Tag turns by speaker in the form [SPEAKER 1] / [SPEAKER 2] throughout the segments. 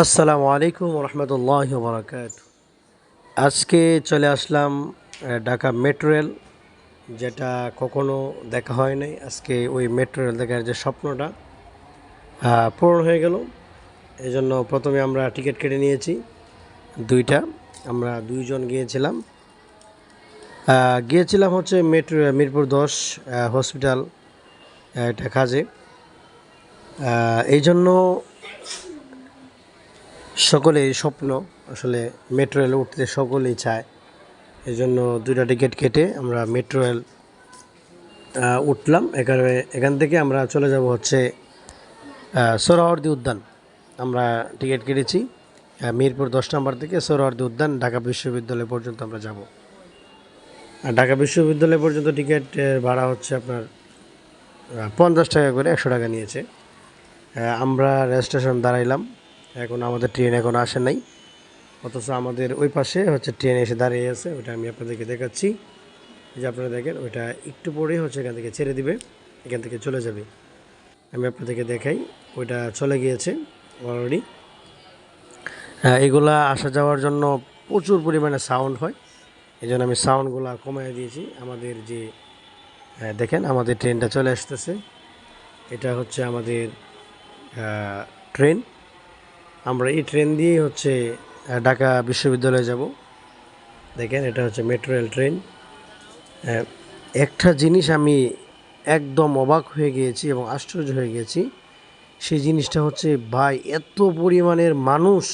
[SPEAKER 1] আসসালামু আলাইকুম রহমতুল্লাহ বরাকাত আজকে চলে আসলাম ঢাকা মেট্রো রেল, যেটা কখনো দেখা হয় নাই। আজকে ওই মেট্রো রেল দেখার যে স্বপ্নটা পূরণ হয়ে গেল। এই জন্য প্রথমে আমরা টিকিট কেটে নিয়েছি দুইটা। আমরা দুইজন গিয়েছিলাম। গিয়েছিলাম হচ্ছে মেট্রো, মিরপুর দশ হসপিটাল এটা কাজে। এই জন্য সকলেই স্বপ্ন, আসলে মেট্রো রেলে উঠতে সকলেই চায়। এই জন্য দুইটা টিকিট কেটে আমরা মেট্রো রেল উঠলাম। এখানে, এখান থেকে আমরা চলে যাব হচ্ছে সোহরাওয়ার্দী উদ্যান। আমরা টিকিট কেটেছি মিরপুর দশ নম্বর থেকে সোহরাওয়ার্দী উদ্যান ঢাকা বিশ্ববিদ্যালয় পর্যন্ত আমরা যাব। আর ঢাকা বিশ্ববিদ্যালয় পর্যন্ত টিকিট ভাড়া হচ্ছে আপনার পঞ্চাশ টাকা করে একশো টাকা নিয়েছে। আমরা রেল স্টেশন দাঁড়াইলাম। এখন আমাদের ট্রেন এখন আসে নাই। অথচ আমাদের ওই পাশে হচ্ছে ট্রেন এসে দাঁড়িয়ে আছে ওটা আমি আপনাদেরকে দেখাচ্ছি। যে আপনারা দেখেন, ওইটা একটু পরেই হচ্ছে এখান থেকে ছেড়ে দিবে, এখান থেকে চলে যাবে। আমি আপনাদেরকে দেখাই, ওইটা চলে গিয়েছে অলরেডি এগুলা আসা যাওয়ার জন্য প্রচুর পরিমাণে সাউন্ড হয়। এই জন্য আমি সাউন্ডগুলো কমিয়ে দিয়েছি। আমাদের যে দেখেন আমাদের ট্রেনটা চলে আসতেছে। এটা হচ্ছে আমাদের ট্রেন আমরা এই ট্রেন দিয়েই হচ্ছে ঢাকা বিশ্ববিদ্যালয়ে যাব। দেখেন, এটা হচ্ছে মেট্রো রেল ট্রেন। একটা জিনিস আমি একদম অবাক হয়ে গিয়েছি এবং আশ্চর্য হয়ে গিয়েছি। সেই জিনিসটা হচ্ছে, ভাই, এত পরিমাণের মানুষ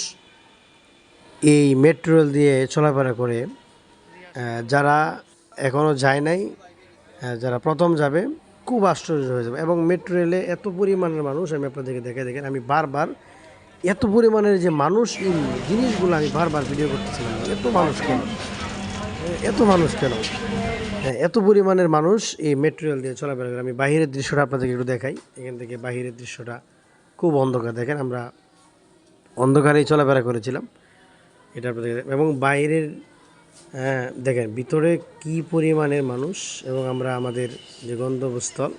[SPEAKER 1] এই মেট্রো রেল দিয়ে চলাফেরা করে। যারা এখনও যায় নাই যারা প্রথম যাবে, খুব আশ্চর্য হয়ে যাবে। এবং মেট্রো রেলে এত পরিমাণের মানুষ, আমি আপনাদেরকে দেখে দেখেন, আমি বারবার এত পরিমাণের যে মানুষ এই জিনিসগুলো আমি বারবার ভিডিও করতেছিলাম এত মানুষ কেন? এত মানুষ কেন? হ্যাঁ, এত পরিমাণের মানুষ এই মেটেরিয়াল দিয়ে চলাফেরা করে। আমি বাহিরের দৃশ্যটা আপনাদেরকে একটু দেখাই। এখান থেকে বাহিরের দৃশ্যটা খুব অন্ধকার দেখেন আমরা অন্ধকারেই চলাফেরা করেছিলাম। এটা আপনাদের এবং বাইরের হ্যাঁ দেখেন ভিতরে কি পরিমাণের মানুষ এবং আমরা আমাদের যে গন্তব্যস্থল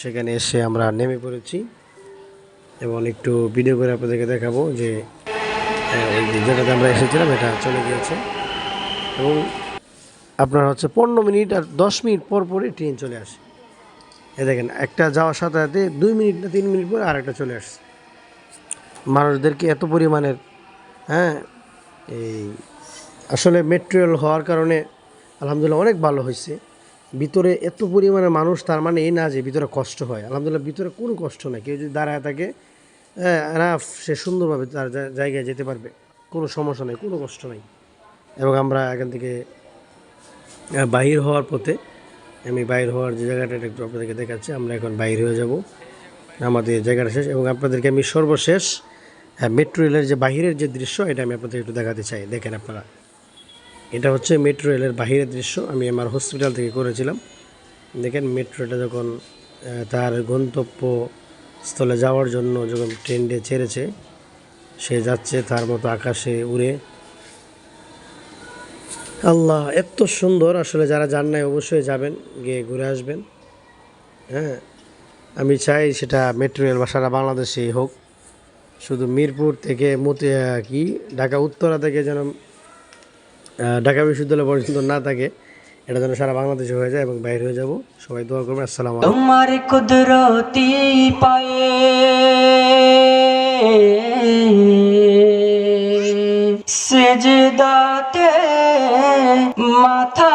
[SPEAKER 1] সেখানে এসে আমরা নেমে পড়েছি। এবং একটু ভিডিও করে আপনাদেরকে দেখাবো যে ওই জায়গাতে আমরা এসেছিলাম, এটা চলে গিয়েছে। এবং আপনার হচ্ছে পনেরো মিনিট আর দশ মিনিট পর পরই ট্রেন চলে আসে। এ দেখেন, একটা যাওয়ার সাথে সাথে দুই মিনিট না তিন মিনিট পরে আর একটা চলে আসছে। মানুষদেরকে এত পরিমাণের হ্যাঁ এই আসলে মেট্রো রেল হওয়ার কারণে আলহামদুলিল্লাহ অনেক ভালো হয়েছে। ভিতরে এত পরিমাণে মানুষ, তার মানে এই না যে ভিতরে কষ্ট হয়। আলহামদুলিল্লাহ, ভিতরে কোনো কষ্ট নাই। কেউ যদি দাঁড়ায় থাকে হ্যাঁ সে সুন্দরভাবে তার জায়গায় যেতে পারবে। কোনো সমস্যা নেই, কোনো কষ্ট নেই। এবং আমরা এখান থেকে বাহির হওয়ার পথে, আমি বাইর হওয়ার যে জায়গাটা একটু আপনাদেরকে দেখাচ্ছি। আমরা এখন বাইর হয়ে যাব। আমাদের জায়গাটা শেষ। এবং আপনাদেরকে আমি সর্বশেষ মেট্রো রেলের যে বাহিরের যে দৃশ্য, এটা আমি আপনাদের একটু দেখাতে চাই। দেখেন আপনারা। এটা হচ্ছে মেট্রো রেলের বাহিরের দৃশ্য। আমি আমার হসপিটাল থেকে করেছিলাম। দেখেন মেট্রোটা যখন তার গন্তব্য স্থলে যাওয়ার জন্য যখন ট্রেনটি ছেড়েছে, সে যাচ্ছে তার মতো আকাশে উড়ে। আল্লাহ, এত সুন্দর। আসলে যারা যান নাই, অবশ্যই যাবেন, গিয়ে ঘুরে আসবেন। হ্যাঁ আমি চাই সেটা মেট্রো রেল বা সারা বাংলাদেশেই হোক। শুধু মিরপুর থেকে মতি কি ঢাকা উত্তরা থেকে যেন ঢাকা বিশ্ববিদ্যালয় পর্যন্ত না থাকে, এটা যেন সারা বাংলাদেশে হয়ে যায় এবং বাইরে হয়ে যাব। সবাই দোয়া করবেন, আসসালাম
[SPEAKER 2] তোমার কুদরতি পায়ে সেজদাতে মাথা